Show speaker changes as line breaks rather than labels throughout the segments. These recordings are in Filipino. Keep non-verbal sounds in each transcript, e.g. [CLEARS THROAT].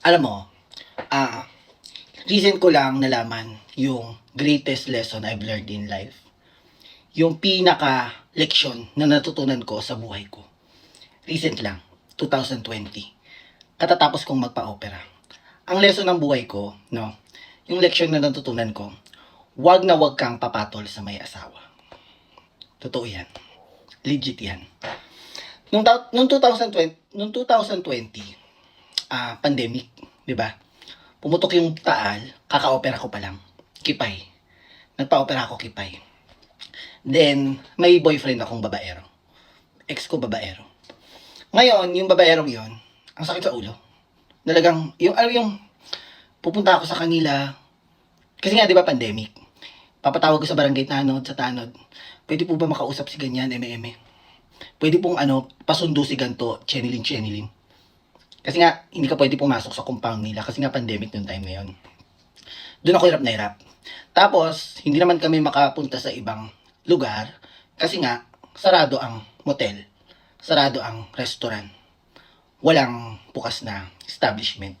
alam mo, ah, recent ko lang nalaman yung greatest lesson I've learned in life. Yung pinaka leksyon na natutunan ko sa buhay ko. Recent lang, 2020. Katatapos kong magpa-opera. Ang lesson ng buhay ko, no, yung leksyon na natutunan ko, wag na wag kang papatol sa may asawa. Totoo yan. Legit yan. Nung, nung 2020, nung 2020, ah, pandemic, di ba? Pumutok yung taal, kaka-opera ko pa lang. Kipay. Nagpa-opera ako kipay. Then, may boyfriend akong babaero. Ex ko babaero. Ngayon, yung babaerong yon, ang sakit sa ulo. Talagang, yung, ano yung, pupunta ako sa kanila, kasi nga, di ba, pandemic. Papatawag ko sa barangay tanod, sa tanod. Pwede po ba makausap si ganyan, eme-eme? Pwede pong, ano, pasundo si ganto, chenilin, chenilin. Kasi nga, hindi ka pwede pumasok sa compound nila kasi nga pandemic noong time na yun. Doon ako hirap na hirap. Tapos, hindi naman kami makapunta sa ibang lugar kasi nga, sarado ang motel, sarado ang restaurant, walang bukas na establishment.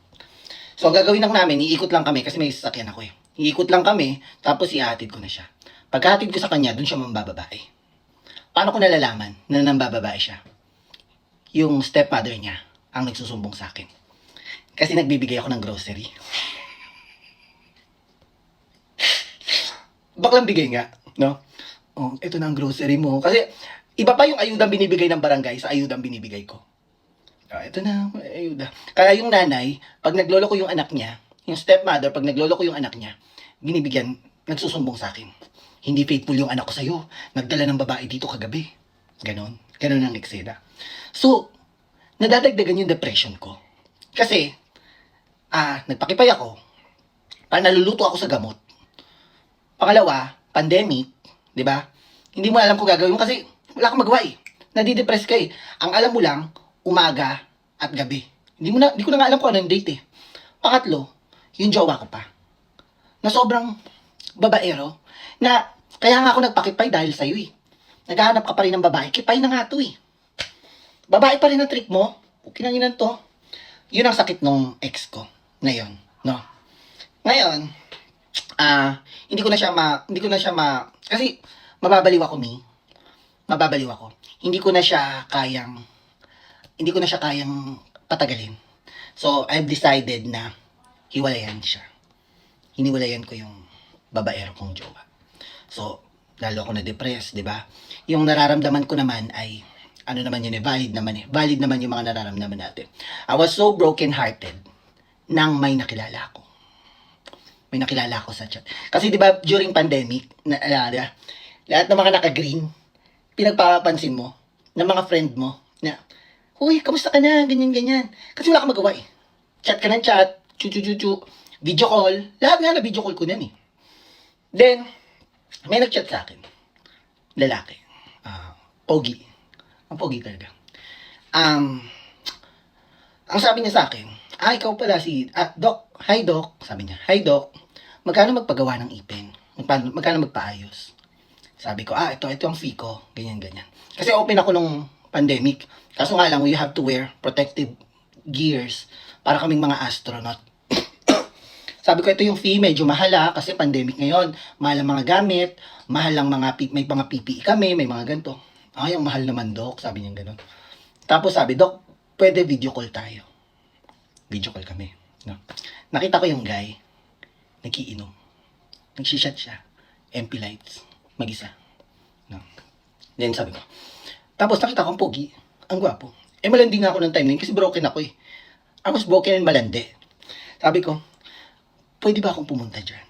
So, gagawin lang namin, iikot lang kami kasi may sasakyan ako eh. Iikot lang kami, tapos ihatid ko na siya. Pagkahatid ko sa kanya, doon siya mambababae. Paano ko nalalaman na nambababae siya? Yung stepmother niya ang nagsusumbong sa akin. Kasi nagbibigay ako ng grocery. Baklang bigay nga, no? Oh, ito na ang grocery mo. Kasi iba pa yung ayudang binibigay ng barangay sa ayudang binibigay ko. Ah, ito na, ayuda. Kaya yung nanay, pag naglolo ko yung anak niya, yung stepmother, pag naglolo ko yung anak niya, binibigyan, nagsusumbong sa akin. Hindi faithful yung anak ko sa'yo. Nagdala ng babae dito kagabi. Ganon. Ganon ang eksena. So, nadadagdagan yung depression ko. Kasi, ah, nagpakipay ako. Para naluluto ako sa gamot. Pangalawa, pandemic, di ba? Hindi mo alam kung gagawin mo kasi wala kang magawa eh. Nadidepress ka eh. Ang alam mo lang, umaga at gabi. Hindi mo na, hindi ko na nga alam kung anong date eh. Pangatlo, yung jowa ko pa. Na sobrang babaero. Na, kaya nga ako nagpakipay dahil sa'yo eh. Naghahanap ka pa rin ng babae. Kipay na nga to eh. Babae pa rin ang trick mo. Kinanginan to. Yun ang sakit nung ex ko. Ngayon. No? Ngayon, ah, hindi ko na siya ma, hindi ko na siya ma, kasi mababaliw ako ni. Mababaliw ako. Hindi ko na siya kayang, hindi ko na siya kayang patagalin. So, I've decided na hiwalayan siya. Hiniwalayan ko yung babaero kong jowa. So, lalo ako na-depress, di ba? Yung nararamdaman ko naman ay, ano naman yun eh, valid naman eh. Valid naman yung mga nararamdaman natin. I was so broken-hearted nang may nakilala ako. May nakilala ako sa chat. Kasi di ba during pandemic, na, na, na, lahat ng mga naka-green, pinagpapansin mo, ng mga friend mo, na, Uy, kamusta ka na? Ganyan, ganyan. Kasi wala kang magawa eh. Chat ka ng chat, chu chu chu chu, video call, lahat nga na video call ko yan eh. Then, may nag-chat sa akin. Lalaki. Ah, pogi. Ang pogi talaga. Um, ang sabi niya sa akin, ah, ikaw pala si, ah, Doc, hi Doc, sabi niya, hi Doc, magkano magpagawa ng ipin? Magkano, magkano magpaayos? Sabi ko, ah, ito, ito ang fee ko, ganyan, ganyan. Kasi open ako nung pandemic, kaso nga lang, you have to wear protective gears para kaming mga astronaut. [COUGHS] Sabi ko, ito yung fee, medyo mahal ah, kasi pandemic ngayon. Mahal ang mga gamit, mahal ang mga, may mga PPE kami, may mga ganito. Ay, ang mahal naman, Doc. Sabi niya ganun. Tapos sabi, Doc, pwede video call tayo. Video call kami. No? Nakita ko yung guy, nagiinom. Nagsishat siya. MP lights. Mag-isa. No? Then sabi ko, tapos nakita ko ang pogi. Ang gwapo. Eh, malandi nga ako ng time kasi broken ako eh. I was broken and malandi. Sabi ko, pwede ba akong pumunta dyan?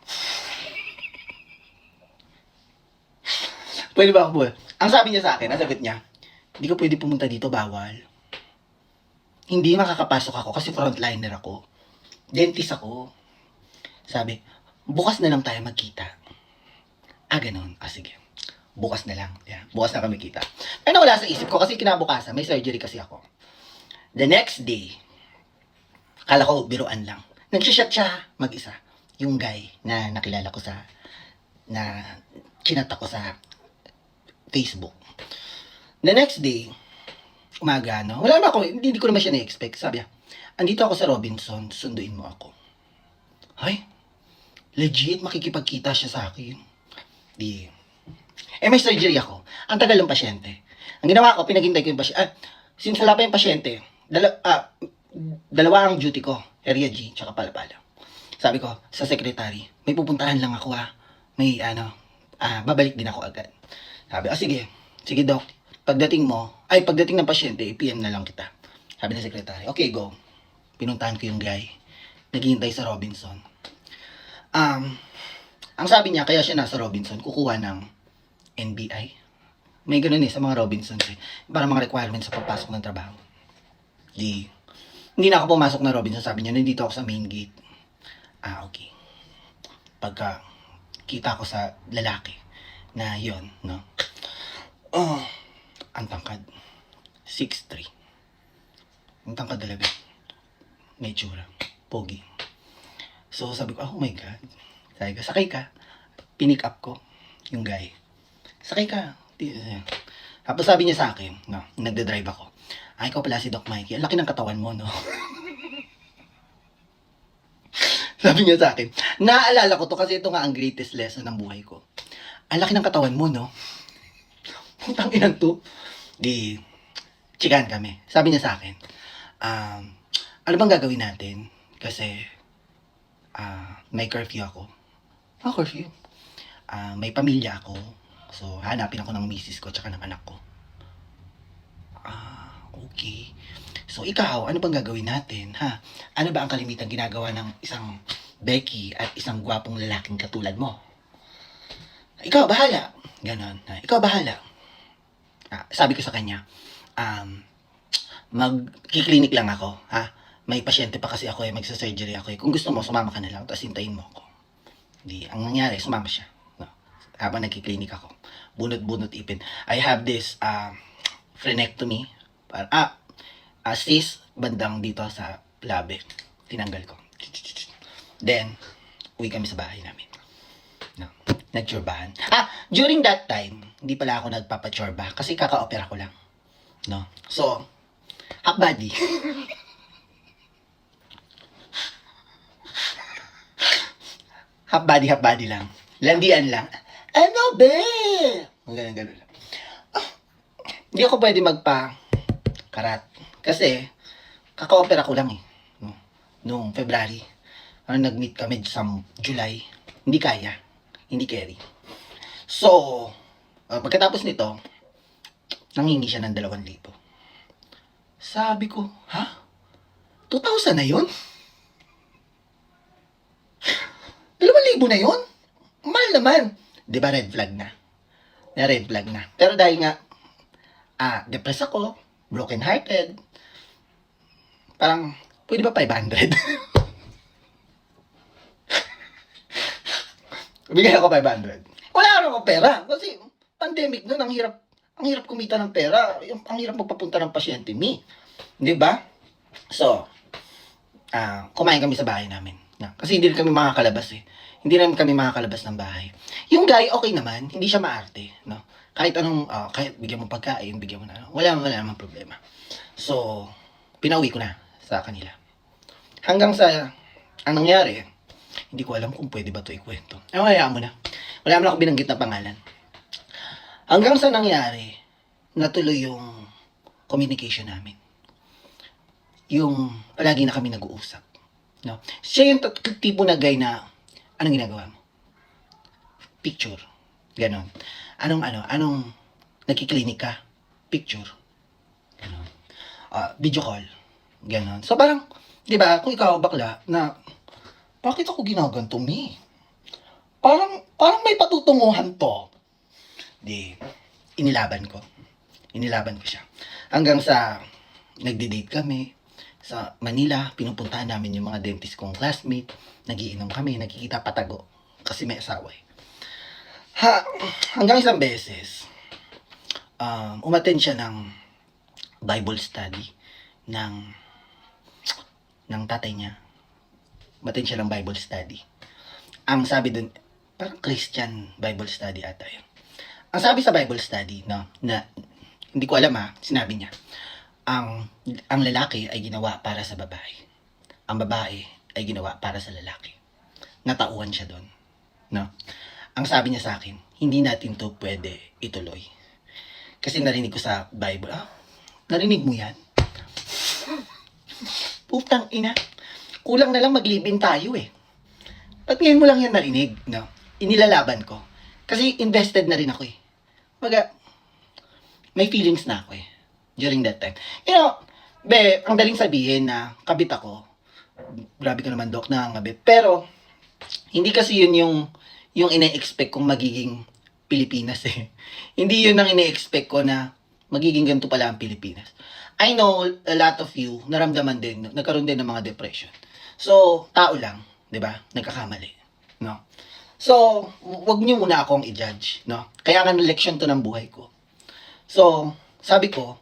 Pwede ba akong pumunta? Ang sabi niya sa akin, ang sagot niya, hindi ko pwede pumunta dito, bawal. Hindi makakapasok ako kasi frontliner ako. Dentist ako. Sabi, bukas na lang tayo magkita. Ah, ganun. Ah, sige. Bukas na lang. Yeah, bukas na kami kita. Ay, nawala sa isip ko kasi kinabukasan, may surgery kasi ako. The next day, akala ko biruan lang. Nagsishot siya mag-isa. Yung guy na nakilala ko sa, na chinat ako sa Facebook. The next day, umaga, no? Wala naman ako, hindi, hindi ko naman siya na-expect. Sabi niya, andito ako sa Robinson, sunduin mo ako. Ay, legit, makikipagkita siya sa akin. Di, eh may surgery ako. Ang tagal ng pasyente. Ang ginawa ko, pinaghintay ko yung pasyente. Ah, since wala pa yung pasyente, dala, ah, dalawa ang duty ko. Area G, tsaka Palapala. Sabi ko, sa secretary, may pupuntahan lang ako ah. May ano, ah, babalik din ako agad. Sabi, ah sige, sige doc. Pagdating mo, ay pagdating ng pasyente, PM na lang kita. Sabi ng secretary, okay go. Pinuntahan ko yung guy. Naghihintay sa Robinson. Um, ang sabi niya, kaya siya nasa Robinson, kukuha ng NBI. May ganun eh sa mga Robinsons eh. Para mga requirements sa pagpasok ng trabaho. Di, hindi na ako pumasok na Robinson. Sabi niya, nandito ako sa main gate. Ah, okay. Pagka kita ko sa lalaki na yon no? Oh, ang tangkad. 6'3". Ang tangkad talaga. May tsura. Pogi. So, sabi ko, oh my God. Sabi ko, sakay ka. Pinick up ko yung guy. Sakay ka. Eh. Tapos sabi niya sa akin, no, nagde-drive ako. Ay, ikaw pala si Doc Mikey. Ang laki ng katawan mo, no? [LAUGHS] sabi niya sa akin, naaalala ko to kasi ito nga ang greatest lesson ng buhay ko. Ang laki ng katawan mo, no? Putang inan to. Di, chikan kami. Sabi niya sa akin, um, ano bang gagawin natin? Kasi, ah, may curfew ako. Ah, curfew? Ah, may pamilya ako. So, hanapin ako ng misis ko tsaka ng anak ko. Ah, okay. So, ikaw, ano bang gagawin natin, ha? Ano ba ang kalimitan ginagawa ng isang Becky at isang gwapong lalaking katulad mo? Ikaw, bahala. Ganon. Ikaw, bahala. Ah, sabi ko sa kanya, um, magkiklinik lang ako, ha? May pasyente pa kasi ako eh, magsa-surgery ako eh. Kung gusto mo, sumama ka na lang, tapos hintayin mo ako. Di, ang nangyari, sumama siya. No? Habang nagkiklinik ako. Bunot-bunot ipin. I have this, um, frenectomy. Para, ah, ah, sis, bandang dito sa labi. Tinanggal ko. Then, uwi kami sa bahay namin. Nagtsurbahan. Ah, during that time, hindi pala ako nagpapatsurba kasi kaka-opera ko lang. No. So, half body. half body, half body lang. Landian lang. Ano? Ang ganun, ganun lang. Ah, Hindi ako pwede magpa karat. Kasi, kaka-opera ko lang eh. No? Noong February. Ano, nag-meet kami sa July. Hindi kaya. Hindi carry. So, uh, pagkatapos nito, nangingi siya ng 2,000. Sabi ko, ha? 2,000 na yun? 2,000 na yun? Mahal naman. Di ba red flag na? Na red flag na. Pero dahil nga, ah, depressed ako, broken hearted, parang, pwede ba 500? [LAUGHS] Bigay ako 500. Wala naman ako pera. Kasi, pandemic nun, ang hirap, ang hirap kumita ng pera. Yung- Ang hirap magpapunta ng pasyente ni. Di ba? So, ah, kumain kami sa bahay namin. Na, kasi hindi kami makakalabas eh. Hindi rin kami makakalabas ng bahay. Yung guy, okay naman. Hindi siya maarte. No? Kahit anong, ah, kahit bigyan mo pagkain, bigyan mo na. Wala, wala namang problema. So, pinauwi ko na sa kanila. Hanggang sa, ang nangyari, hindi ko alam kung pwede ba to ikwento. Eh, wala mo na. Wala mo na ako binanggit na pangalan. Hanggang sa nangyari, natuloy yung communication namin. Yung palagi na kami nag-uusap. No? Siya yung tipo na guy na, anong ginagawa mo? Picture. Ganon. Anong ano, anong nagkiklinik ka? Picture. Ganon. Ah, video call. Ganon. So parang, di ba, kung ikaw bakla, na, bakit ako ginaganto, me? Parang, parang may patutunguhan to. Di, inilaban ko. Inilaban ko siya. Hanggang sa, nagde-date kami sa Manila, pinupuntahan namin yung mga dentist kong classmate, nagiinom kami, nakikita patago, kasi may asawa eh. Ha, hanggang isang beses, um, umattend siya ng Bible study ng ng tatay niya. Umattend siya ng Bible study. Ang sabi dun, parang Christian Bible study ata yun. Ang sabi sa Bible study, no, na, hindi ko alam ha, sinabi niya, ang ang lalaki ay ginawa para sa babae. Ang babae ay ginawa para sa lalaki. Natauhan siya doon. No? Ang sabi niya sa akin, hindi natin to pwede ituloy. Kasi narinig ko sa Bible, ah, narinig mo yan? Putang ina. Kulang na lang maglibin tayo eh. Ba't ngayon mo lang yan narinig, no? Inilalaban ko. Kasi invested na rin ako eh. Baga, may feelings na ako eh. During that time. You know, be, ang daling sabihin na kabit ako. Grabe ka naman, Dok, na kabit. Pero, hindi kasi yun yung, yung ine-expect kong magiging Pilipinas eh. [LAUGHS] hindi yun ang ine-expect ko na magiging ganito pala ang Pilipinas. I know a lot of you naramdaman din, nagkaroon din ng mga depression. So, tao lang, 'di ba? Nagkakamali, no? So, wag niyo muna akong i-judge, no? Kaya nga leksyon to ng buhay ko. So, sabi ko,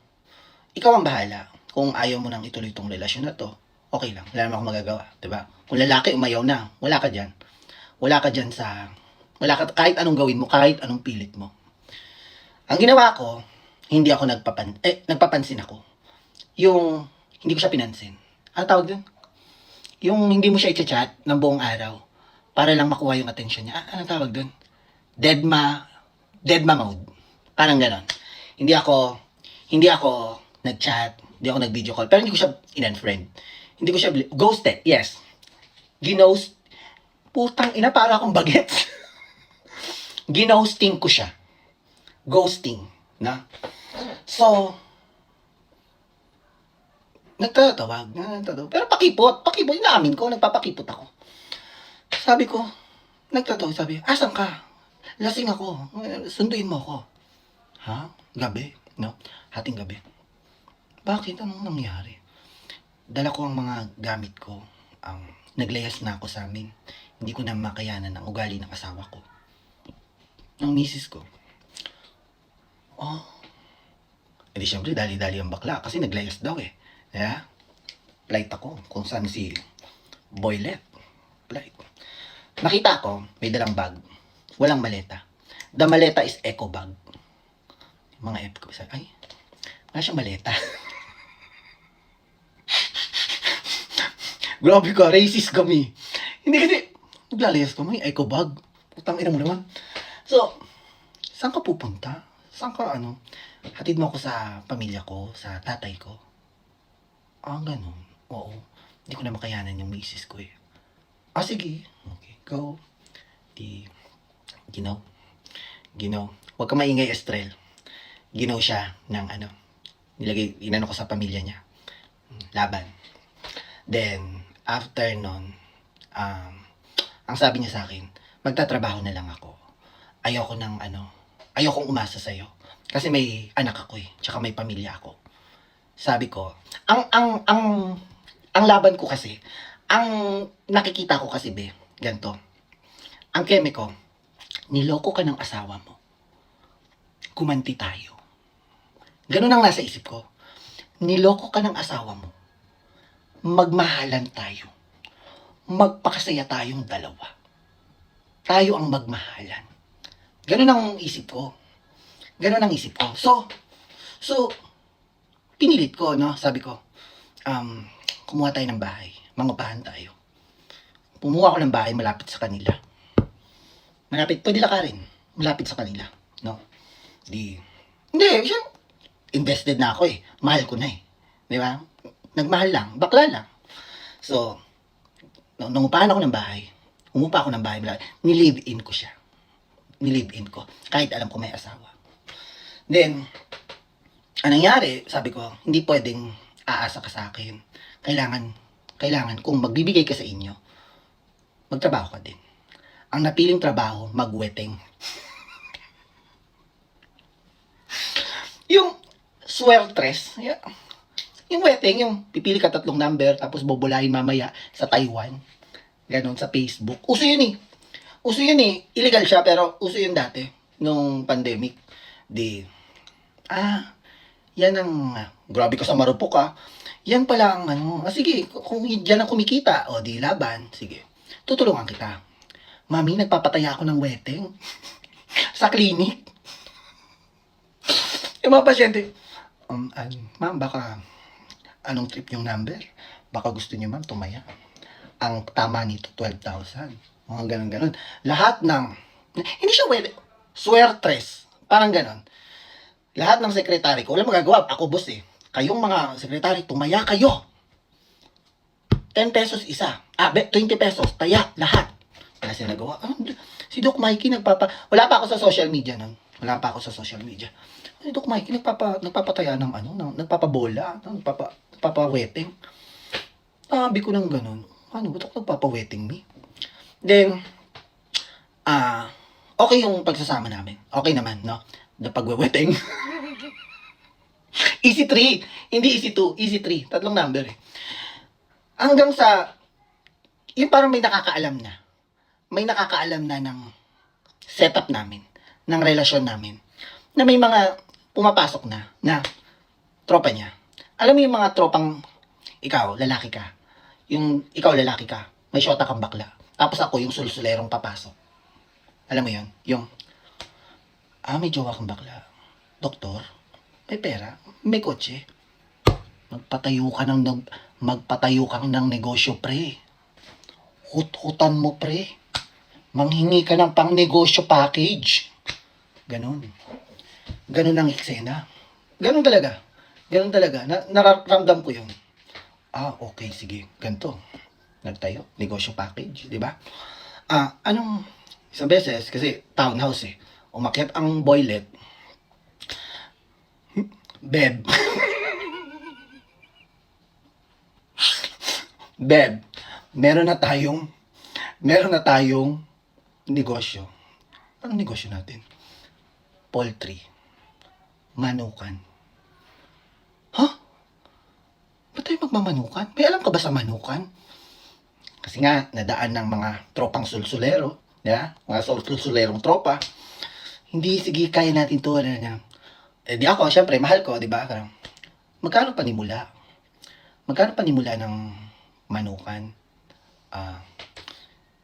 ikaw ang bahala. Kung ayaw mo nang ituloy tong relasyon na to, okay lang. Wala naman akong magagawa, 'di ba? Kung lalaki umayaw na, wala ka diyan. Wala ka diyan sa wala ka kahit anong gawin mo, kahit anong pilit mo. Ang ginawa ko, hindi ako nagpapan eh nagpapansin ako. Yung hindi ko siya pinansin. Ano tawag doon? Yung hindi mo siya i-chat ng buong araw para lang makuha yung attention niya. Ah, ano tawag doon? Deadma deadma mode. Parang ganon. Hindi ako hindi ako nag-chat, hindi ako nag-video call, pero hindi ko siya in-unfriend. Hindi ko siya ghosted. Yes. Ginost putang ina para akong bagets. [LAUGHS] Ginosting ko siya. Ghosting, na? So, nagtatawag, nagtatawag. Pero pakipot, pakipot, inaamin ko, nagpapakipot ako. Sabi ko, nagtatawag, sabi, asan ka? Lasing ako, sunduin mo ako. Ha? Gabi, no? Hating gabi. Bakit? Anong nangyari? Dala ko ang mga gamit ko. Ang naglayas na ako sa amin. Hindi ko na makayanan ang ugali ng asawa ko. Ng misis ko. Oh. Hindi syempre, dali-dali ang bakla kasi naglayas daw eh. Yeah? Flight ako kung saan si Boylet. Flight. Nakita ko, may dalang bag. Walang maleta. The maleta is eco bag. Mga ko, sabi, ay, wala siyang maleta. [LAUGHS] Grabe ka, racist kami. Hindi kasi, naglalayas ka, may eco bag. Putang ina mo naman. So, saan ka pupunta? Saan ka, ano? Hatid mo ako sa pamilya ko, sa tatay ko. Ah, ganun. Oo. Hindi ko na makayanan yung misis ko eh. Ah, sige. Okay, go. Di, ginaw. Ginaw. Huwag ka maingay, Estrel. Ginaw siya ng ano. Nilagay, inano ko sa pamilya niya. Laban. Then, after nun, um, ang sabi niya sa akin, magtatrabaho na lang ako. Ayoko ng ano, ayokong umasa sa'yo. Kasi may anak ako eh, tsaka may pamilya ako. Sabi ko, ang, ang, ang, ang laban ko kasi, ang nakikita ko kasi, be, ganito. Ang keme ko, niloko ka ng asawa mo. Kumanti tayo. Ganun ang nasa isip ko. Niloko ka ng asawa mo. Magmahalan tayo. Magpakasaya tayong dalawa. Tayo ang magmahalan. Ganun ang isip ko. Ganun ang isip ko. So, so, pinilit ko, no? Sabi ko, um, kumuha tayo ng bahay. Mangupahan tayo. Pumuha ako ng bahay malapit sa kanila. Malapit, pwede ka rin. Malapit sa kanila, no? Di, hindi, siya, invested na ako eh. Mahal ko na eh. Di ba? Nagmahal lang, bakla lang. So, nung nangupahan ako ng bahay, umupa ako ng bahay, nilive-in ko siya. Nilive-in ko. Kahit alam ko may asawa. Then, anong nangyari, sabi ko, hindi pwedeng aasa ka sa akin. Kailangan, kailangan, kung magbibigay ka sa inyo, magtrabaho ka din. Ang napiling trabaho, magweteng. [LAUGHS] yung swertres, yeah. yung weteng, yung pipili ka tatlong number, tapos bobolahin mamaya sa Taiwan. Ganon, sa Facebook. Uso yun eh. Uso yun eh. Illegal siya, pero uso yun dati. Nung pandemic. Di, ah, yan ang, grabe ka sa marupok ah. Yan pala ang ano, ah, sige, kung yan ang kumikita, o di laban, sige. Tutulungan kita. Mami, nagpapataya ako ng weteng. [LAUGHS] sa klinik. Yung mga pasyente, um, an, ma'am, baka Anong trip yung number? Baka gusto niyo ma'am tumaya. Ang tama nito, 12,000. Mga ganun-ganun. Lahat ng, hindi siya well, swertres. Parang ganun. Lahat ng sekretary ko, wala magagawa. Ako boss eh. Kayong mga sekretary, tumaya kayo. 10 pesos isa. Ah, be- 20 pesos. Taya, lahat. Wala siya nagawa. Ah, si Doc Mikey nagpapa... Wala pa ako sa social media nun. Wala pa ako sa social media. Si Doc Mikey nagpapa, nagpapataya ng ano, ng, nagpapabola, nagpapa, nagpapa-wetting. Sabi ko ng ganun. Ano, ba't ako nagpapa-wetting me? Then, ah, okay yung pagsasama namin. Okay naman, no? Na pagwe-wetting. [LAUGHS] easy 3. Hindi easy 2. Easy 3. Tatlong number eh. Hanggang sa, yung parang may nakakaalam na. May nakakaalam na ng setup namin. Ng relasyon namin. Na may mga pumapasok na, na tropa niya. Alam mo yung mga tropang, ikaw, lalaki ka. Yung ikaw, lalaki ka. May shota kang bakla. Tapos ako, yung sulsulerong papasok. Alam mo yun? Yung, ah, may jowa kang bakla. Doktor, may pera, may kotse. Magpatayo ka ng, magpatayo ka ng negosyo, pre. Hut-hutan mo, pre. Manghingi ka ng pang-negosyo package. Ganon. Ganon ang eksena. Ganon talaga. Ganon talaga. Na, nararamdam ko yun. Ah, okay, sige. Ganto. Nagtayo. Negosyo package, di ba? Ah, anong isang beses, kasi townhouse eh. Umakyat ang boylet. Beb. Beb, meron na tayong meron na tayong negosyo. Anong negosyo natin? Poultry. Manukan. Ha? Ba't tayo magmamanukan? May alam ka ba sa manukan? Kasi nga, nadaan ng mga tropang sulsulero, ya, mga sulsulerong tropa, hindi, sige, kaya natin to, ano, ano. Eh, di ako, syempre, mahal ko, di ba? Magkano panimula? Magkano panimula ng manukan? Ah,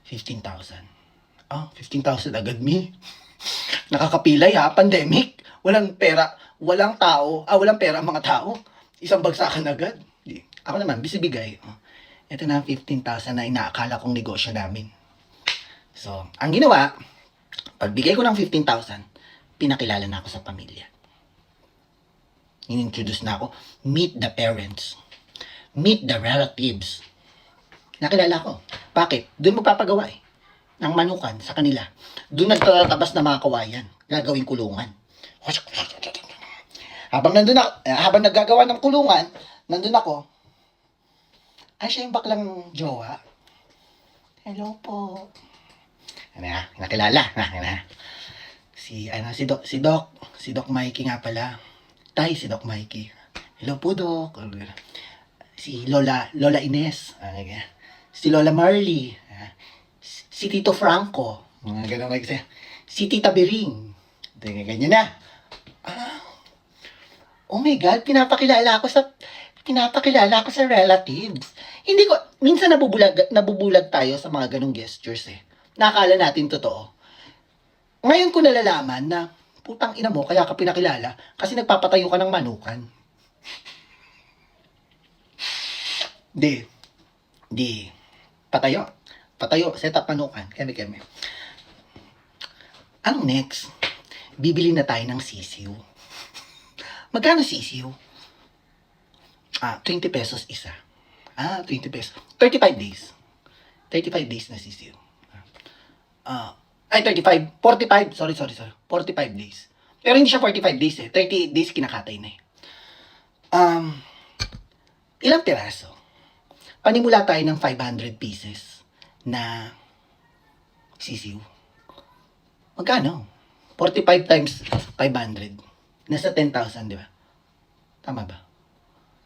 15,000. Ah, 15,000 agad, mi. [LAUGHS] Nakakapilay ha, pandemic. Walang pera, walang tao, ah, walang pera ang mga tao. Isang bagsakan agad. Di. Ako naman, bisibigay. Oh, ito na ang 15,000 na inaakala kong negosyo namin. So, ang ginawa, pagbigay ko ng 15,000, pinakilala na ako sa pamilya. In-introduce na ako. Meet the parents. Meet the relatives. Nakilala ko. Bakit? Doon magpapagawa eh. Ng manukan sa kanila. Doon nagtatabas na mga kawayan. Gagawing kulungan. Habang nandun ako, eh, habang naggagawa ng kulungan, nandun ako, ay siya yung baklang jowa. Hello po. Ano na, nakilala. Na, na. Si, ano, si Doc, si Doc, si Doc Mikey nga pala. Tay, si Doc Mikey. Hello po, Doc. Si Lola, Lola Ines. Ah. Si Lola Marley. Ah, Si Tito Franco. Mga ganun kasi. Si Tita Bering. Ganyan na. Ah, oh my God, pinapakilala ako sa pinapakilala ako sa relatives. Hindi ko, minsan nabubulag, nabubulag tayo sa mga ganong gestures eh. Nakakala natin totoo. Ngayon ko nalalaman na, putang ina mo, kaya ka pinakilala, kasi nagpapatayo ka ng manukan. Di. Di. Patayo. Patayo. Set up manukan. Keme, keme. Ang next, bibili na tayo ng sisiw. Magkano sisiw? Ah, 20 pesos isa. Ah, 20 pesos. 35 days. 35 days na sisiw. Ah, ay, 35. 45. Sorry, sorry, sorry. 45 days. Pero hindi siya 45 days eh. 30 days kinakatay na eh. Um, ilang piraso? Panimula tayo ng 500 pieces na sisiw. Magkano? 45 times 500. Nasa 10,000, di ba? Tama ba?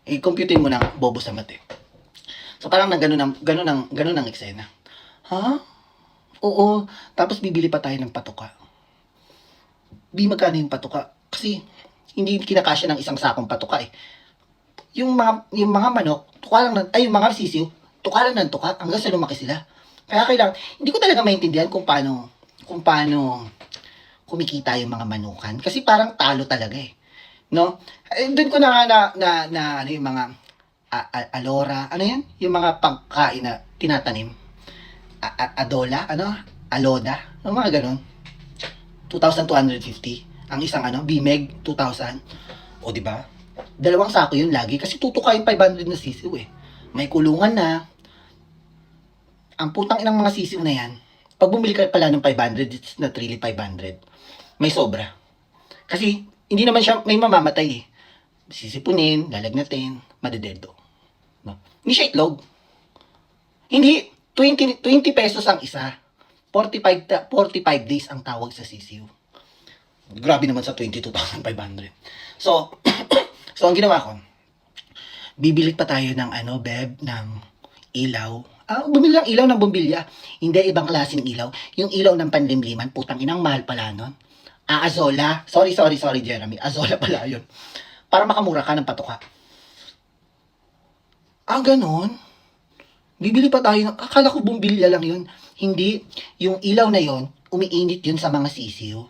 I-computein mo na bobo sa mate. So parang nang ganun ang, ganun ang, ganun ang eksena. Ha? Oo. Tapos bibili pa tayo ng patuka. Di magkano yung patuka? Kasi hindi kinakasya ng isang sakong patuka eh. Yung mga yung mga manok, tuka lang ng, ay yung mga sisiw, tuka lang ng tuka hanggang sa lumaki sila. Kaya kailangan, hindi ko talaga maintindihan kung paano kung paano kumikita yung mga manukan kasi parang talo talaga eh. No? Eh, doon ko na nga na, na, na ano yung mga a- a- alora, ano yan? Yung mga pangkain na tinatanim. Adola, ano? Aloda, yung mga ganun. 2,250. Ang isang ano, Bimeg, 2,000. O, di ba? Dalawang sako yun lagi kasi tutuka yung 500 na sisiw eh. May kulungan na. Ang putang inang mga sisiw na yan, pag bumili ka pala ng 500, it's not really 500. May sobra. Kasi, hindi naman siya, may mamamatay eh. Sisipunin, lalagnatin, madededo. No? Hindi siya itlog. Hindi, 20, 20 pesos ang isa. 45, ta- 45 days ang tawag sa sisiw. Grabe naman sa 22,500. So, [COUGHS] so ang ginawa ko, bibili pa tayo ng ano, beb, ng ilaw. Ah, bumili ng ilaw ng bumbilya. Hindi, ibang klaseng ilaw. Yung ilaw ng panlimliman, putang inang mahal pala nun. Ah, Azola. Sorry, sorry, sorry, Jeremy. Azola [LAUGHS] pala yun. Para makamura ka ng patuka. Ah, ganon? Bibili pa tayo. Akala ko bumbilya lang yun. Hindi. Yung ilaw na yon umiinit yun sa mga sisiw.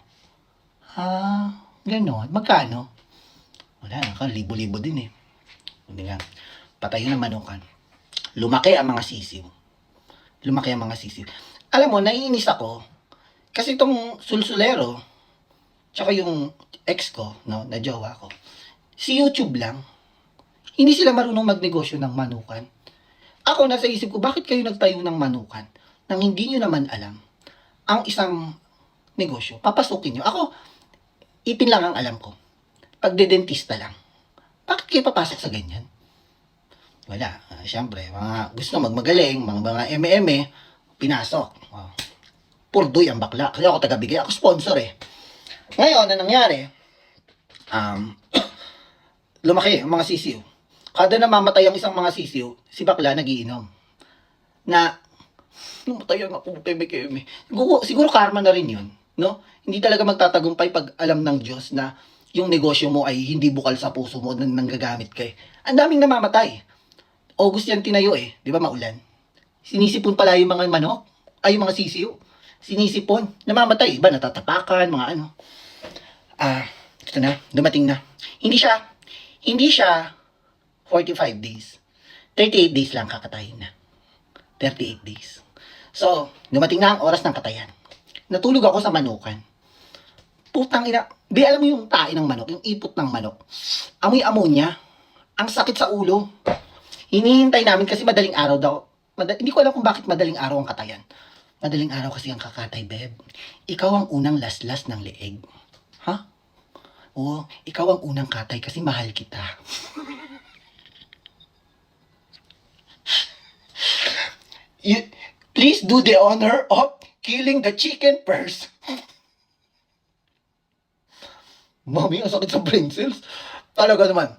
Ah, ganon. Magkano? Wala, naka libo-libo din eh. Hindi nga. Patayo ng manukan. Lumaki ang mga sisiw. Lumaki ang mga sisiw. Alam mo, naiinis ako. Kasi itong sulsulero, tsaka yung ex ko, no, na jowa ko, si YouTube lang. Hindi sila marunong magnegosyo ng manukan. Ako, nasa isip ko, bakit kayo nagtayo ng manukan nang hindi nyo naman alam ang isang negosyo? Papasukin nyo. Ako, ipin lang ang alam ko. Pagdedentista lang. Bakit kayo papasok sa ganyan? Wala. Uh, Siyempre, mga gusto magmagaling, mga mga eme-eme, pinasok. Oh. Purdoy ang bakla. Kasi ako tagabigay. Ako sponsor eh. Ngayon, na nangyari, um, [CLEARS THROAT] lumaki ang mga sisiw. Kada namamatay ang isang mga sisiw, si bakla nagiinom. Na, namatay ang ako kay Keme. Siguro, siguro karma na rin yun. No? Hindi talaga magtatagumpay pag alam ng Diyos na yung negosyo mo ay hindi bukal sa puso mo nang nanggagamit kay. Ang daming namamatay. August yan tinayo eh. Di ba maulan? Sinisipon pala yung mga manok. Ay, yung mga sisiw. Sinisipon. Namamatay. Iba natatapakan, mga ano. Ah, ito na. Dumating na. Hindi siya, hindi siya 45 days. 38 days lang kakatayin na. 38 days. So, dumating na ang oras ng katayan. Natulog ako sa manukan. Putang ina. Di alam mo yung tae ng manok, yung ipot ng manok. Amoy ammonia. Ang sakit sa ulo. Hinihintay namin kasi madaling araw daw. Mad- hindi ko alam kung bakit madaling araw ang katayan. Madaling araw kasi ang kakatay, beb. Ikaw ang unang laslas ng leeg. Ha? Oo, ikaw ang unang katay kasi mahal kita. [LAUGHS] you, please do the honor of killing the chicken first. Mami, ang sakit sa brain cells. Talaga naman.